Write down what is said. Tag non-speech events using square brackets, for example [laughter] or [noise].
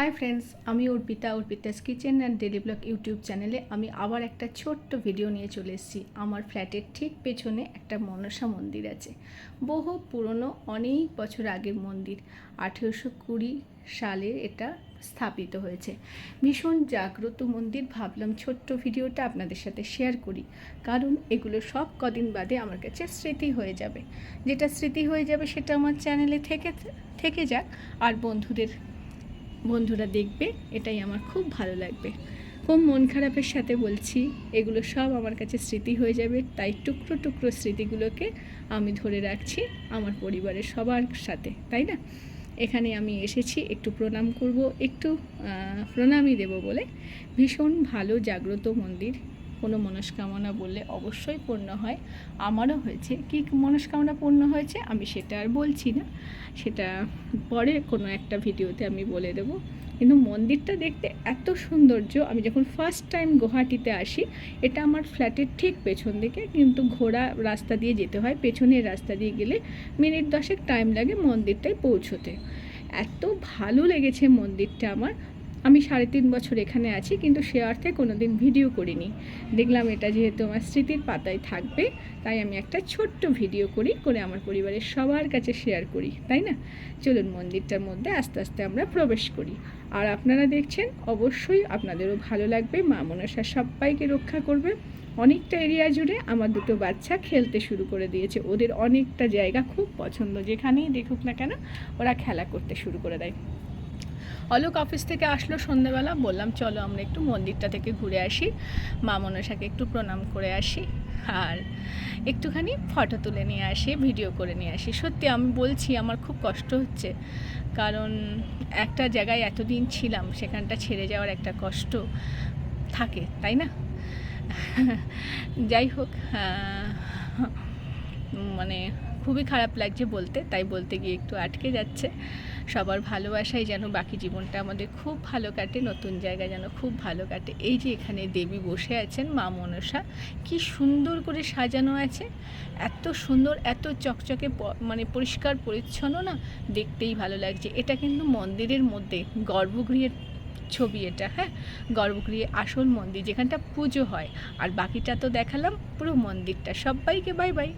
High friends আমি Arpita, Arpita's kitchen and daily blog YouTube চ্যানেলে আমি আবার একটা ছোট্ট ভিডিও নিয়ে চলে এসেছি। আমার ফ্ল্যাটের ঠিক পেছনে একটা মনসা মন্দির আছে। বহু পুরনো অনেক বছর আগের মন্দির। আঠেরোশো কুড়ি সালে এটা স্থাপিত হয়েছে। ভীষণ জাগ্রত মন্দির ভাবলাম ছোট্ট ভিডিওটা আপনাদের সাথে শেয়ার করি। কারণ এগুলো সব কদিন বাদে আমার কাছে স্মৃতি হয়ে যাবে। যেটা স্মৃতি হয়ে যাবে সেটা আমার চ্যানেলে থেকে থেকে যাক। আর বন্ধুদের বন্ধুরা দেখবে, এটাই আমার খুব ভালো লাগবে। খুব মন খারাপের সাথে বলছি, এগুলো সব আমার কাছে স্মৃতি হয়ে যাবে, তাই টুকরো টুকরো স্মৃতিগুলোকে আমি ধরে রাখছি আমার পরিবারের সবার সাথে, তাই না? এখানে আমি এসেছি, একটু প্রণাম করব, একটু প্রণামই দেব বলে। ভীষণ ভালো জাগ্রত মন্দির। কোনো মনস্কামনা বললে অবশ্যই পূর্ণ হয়। আমারও হয়েছে। কী মনস্কামনা পূর্ণ হয়েছে আমি সেটা আর বলছি না। সেটা পরে কোনো একটা ভিডিওতে আমি বলে দেবো। কিন্তু মন্দিরটা দেখতে এত সৌন্দর্য, আমি যখন ফার্স্ট টাইম গুয়াহাটিতে আসি, এটা আমার ফ্ল্যাটের ঠিক পেছন দিকে, কিন্তু ঘোড়া রাস্তা দিয়ে যেতে হয়। পেছনের রাস্তা দিয়ে গেলে মিনিট দশেক টাইম লাগে মন্দিরটায় পৌঁছোতে। এত ভালো লেগেছে মন্দিরটা আমার। আমি সাড়ে তিন বছর এখানে আছি, কিন্তু সে অর্থে কোনো দিন ভিডিও করিনি। দেখলাম এটা যেহেতু আমার স্মৃতির পাতায় থাকবে, তাই আমি একটা ছোট্ট ভিডিও করি, করে আমার পরিবারের সবার কাছে শেয়ার করি, তাই না? চলুন মন্দিরটার মধ্যে আস্তে আস্তে আমরা প্রবেশ করি। আর আপনারা দেখছেন, অবশ্যই আপনাদেরও ভালো লাগবে, মা মনসা সবাইকে রক্ষা করবে। অনেকটা এরিয়া জুড়ে আমার দুটো বাচ্চা খেলতে শুরু করে দিয়েছে। ওদের অনেকটা জায়গা খুব পছন্দ, যেখানেই দেখুক না কেন, ওরা খেলা করতে শুরু করে দেয়। অলোক অফিস থেকে আসলো সন্ধ্যেবেলা। বললাম, চলো আমরা একটু মন্দিরটা থেকে ঘুরে আসি। মা মনসাকে একটু প্রণাম করে আসি আর একটুখানি ফটো তুলে নিয়ে আসি ভিডিও করে নিয়ে আসি। সত্যি আমি বলছি, আমার খুব কষ্ট হচ্ছে। কারণ একটা জায়গায় এতদিন ছিলাম, সেখানটা ছেড়ে যাওয়ার একটা কষ্ট থাকে, তাই না? [laughs] যাই হোক মানে খুবই খারাপ লাগছে বলতে, তাই বলতে গিয়ে একটু আটকে যাচ্ছে। সবার ভালোবাসাই যেন বাকি জীবনটা আমাদের খুব ভালো কাটে, নতুন জায়গা যেন খুব ভালো কাটে। এই যে এখানে দেবী বসে আছেন, মা মনসা, কি সুন্দর করে সাজানো আছে। এত সুন্দর, এত চকচকে মানে পরিষ্কার পরিচ্ছন্ন না, দেখতেই ভালো লাগছে। এটা কিন্তু মন্দিরের মধ্যে, গর্ভগৃহের ছবি এটা হ্যাঁ? গর্ভগৃহে আসল মন্দির, যেখানটা পুজো হয়। আর বাকিটা তো দেখালাম পুরো মন্দিরটা। সবাইকে বাই বাই